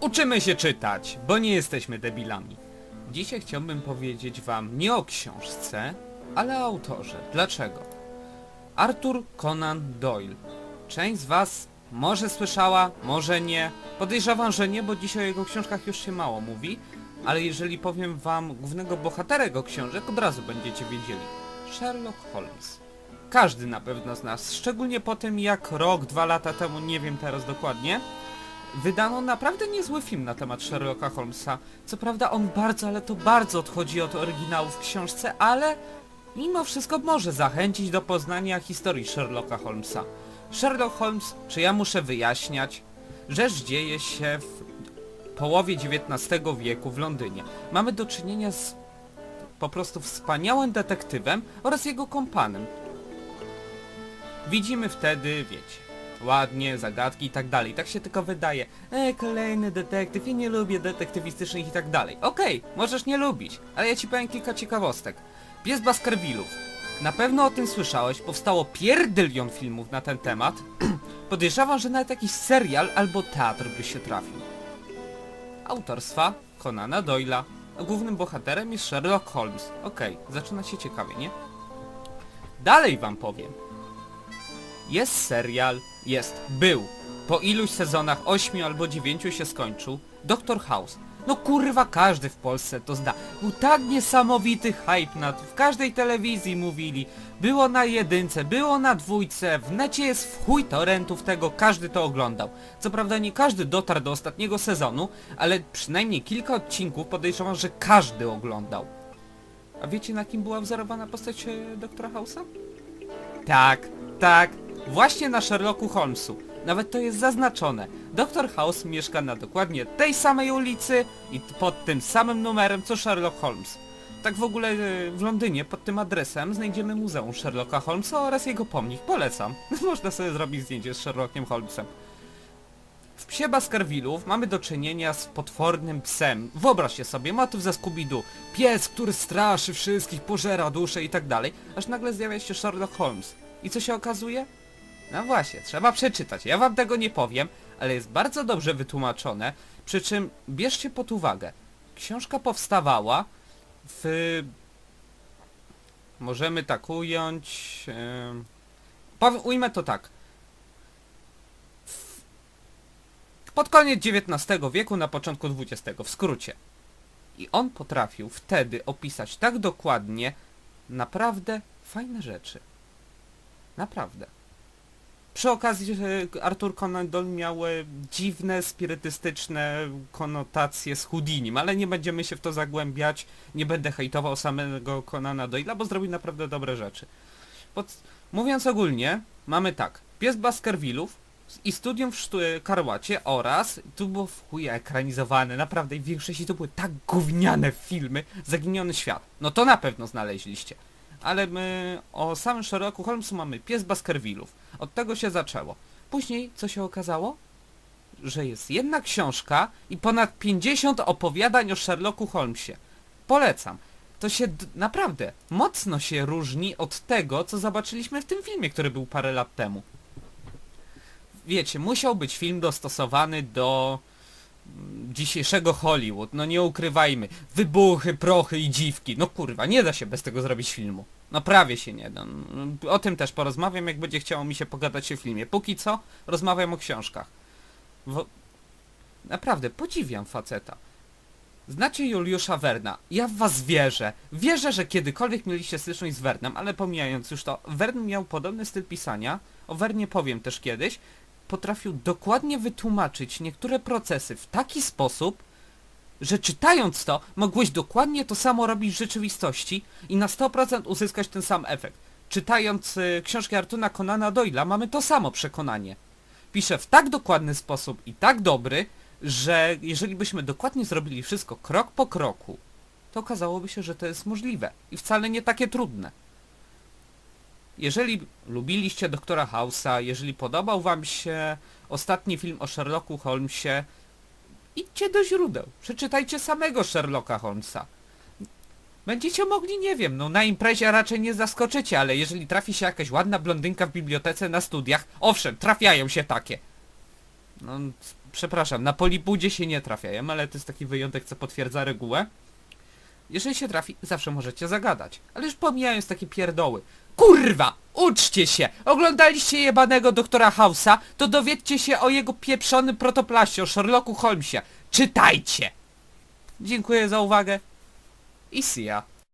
Uczymy się czytać, bo nie jesteśmy debilami. Dzisiaj chciałbym powiedzieć wam nie o książce, ale o autorze. Dlaczego? Arthur Conan Doyle. Część z was może słyszała, może nie. Podejrzewam, że nie, bo dzisiaj o jego książkach już się mało mówi. Ale jeżeli powiem wam głównego bohatera jego książek, od razu będziecie wiedzieli. Sherlock Holmes. Każdy na pewno z nas, szczególnie po tym jak rok, dwa lata temu, nie wiem teraz dokładnie, wydano naprawdę niezły film na temat Sherlocka Holmesa. Co prawda on bardzo, ale to bardzo odchodzi od oryginału w książce, ale mimo wszystko może zachęcić do poznania historii Sherlocka Holmesa. Sherlock Holmes, czy ja muszę wyjaśniać? Rzecz dzieje się w połowie XIX wieku w Londynie. Mamy do czynienia z po prostu wspaniałym detektywem oraz jego kompanem. Widzimy wtedy, wiecie, ładnie, zagadki i tak dalej. Tak się tylko wydaje. E, kolejny detektyw, ja nie lubię detektywistycznych i tak dalej. Okej, możesz nie lubić, ale ja ci powiem kilka ciekawostek. Pies Baskervillów. Na pewno o tym słyszałeś, powstało pierdylion filmów na ten temat. Podejrzewam, że nawet jakiś serial albo teatr by się trafił. Autorstwa Conana Doyla. Głównym bohaterem jest Sherlock Holmes. Okej, zaczyna się ciekawie, nie? Dalej wam powiem. Jest serial, jest, był. Po iluś sezonach, ośmiu albo dziewięciu się skończył. Doktor House. No kurwa, każdy w Polsce to zna. Był tak niesamowity hype nad... W każdej telewizji mówili. Było na jedynce, było na dwójce, w necie jest w chuj torrentów tego, każdy to oglądał. Co prawda nie każdy dotarł do ostatniego sezonu, ale przynajmniej kilka odcinków podejrzewam, że każdy oglądał. A wiecie na kim była wzorowana postać e, doktora House'a? Tak, tak, właśnie na Sherlocku Holmesu. Nawet to jest zaznaczone. Dr. House mieszka na dokładnie tej samej ulicy i pod tym samym numerem co Sherlock Holmes. Tak w ogóle e, w Londynie pod tym adresem znajdziemy Muzeum Sherlocka Holmesa oraz jego pomnik. Polecam. Można sobie zrobić zdjęcie z Sherlockiem Holmesem. W psie Baskervillów mamy do czynienia z potwornym psem. Wyobraźcie sobie, motyw ze Scooby-Doo. Pies, który straszy wszystkich, pożera duszę i tak dalej. Aż nagle zjawia się Sherlock Holmes. I co się okazuje? No właśnie, trzeba przeczytać. Ja wam tego nie powiem, ale jest bardzo dobrze wytłumaczone. Przy czym bierzcie pod uwagę. Książka powstawała w... Możemy tak ująć... Powiem, ujmę to tak. Pod koniec XIX wieku, na początku XX, w skrócie. I on potrafił wtedy opisać tak dokładnie naprawdę fajne rzeczy. Naprawdę. Przy okazji Arthur Conan Doyle miał e, dziwne, spirytystyczne konotacje z Houdinim, ale nie będziemy się w to zagłębiać, nie będę hejtował samego Conana Doyle'a, bo zrobił naprawdę dobre rzeczy. Pod, mówiąc ogólnie, mamy tak, Pies Baskervillów i Studium w Sztu- Karłacie oraz, tu było w chuja ekranizowane, naprawdę w większości to były tak gówniane filmy, Zaginiony Świat. No to na pewno znaleźliście. Ale my o samym Sherlocku Holmesu mamy Pies Baskervillów. Od tego się zaczęło. Później, co się okazało? Że jest jedna książka i ponad 50 opowiadań o Sherlocku Holmesie. Polecam. To się naprawdę mocno się różni od tego, co zobaczyliśmy w tym filmie, który był parę lat temu. Wiecie, musiał być film dostosowany do dzisiejszego Hollywood, no nie ukrywajmy. Wybuchy, prochy i dziwki. No kurwa, nie da się bez tego zrobić filmu. No prawie się nie da. Mm, O tym też porozmawiam, jak będzie chciało mi się pogadać o filmie. Póki co, rozmawiam o książkach. Wo... Naprawdę, podziwiam faceta. Znacie Juliusza Werna. Ja w was wierzę. Wierzę, że kiedykolwiek mieliście styczność z Wernem, ale pomijając już to, Wern miał podobny styl pisania. O Wernie powiem też kiedyś. Potrafił dokładnie wytłumaczyć niektóre procesy w taki sposób, że czytając to, mogłeś dokładnie to samo robić w rzeczywistości i na 100% uzyskać ten sam efekt. Czytając y, książkę Artuna Conana Doyla mamy to samo przekonanie. Pisze w tak dokładny sposób i tak dobry, że jeżeli byśmy dokładnie zrobili wszystko krok po kroku, to okazałoby się, że to jest możliwe i wcale nie takie trudne. Jeżeli lubiliście doktora House'a, jeżeli podobał wam się ostatni film o Sherlocku Holmesie, idźcie do źródeł, przeczytajcie samego Sherlocka Holmesa. Będziecie mogli, nie wiem, no na imprezie raczej nie zaskoczycie, ale jeżeli trafi się jakaś ładna blondynka w bibliotece na studiach, owszem, trafiają się takie. No, przepraszam, na polibudzie się nie trafiają, ale to jest taki wyjątek, co potwierdza regułę. Jeżeli się trafi, zawsze możecie zagadać. Ale już pomijając takie pierdoły. Kurwa! Uczcie się! Oglądaliście jebanego doktora House'a, to dowiedzcie się o jego pieprzonym protoplaście, o Sherlocku Holmesie. Czytajcie! Dziękuję za uwagę i see ya.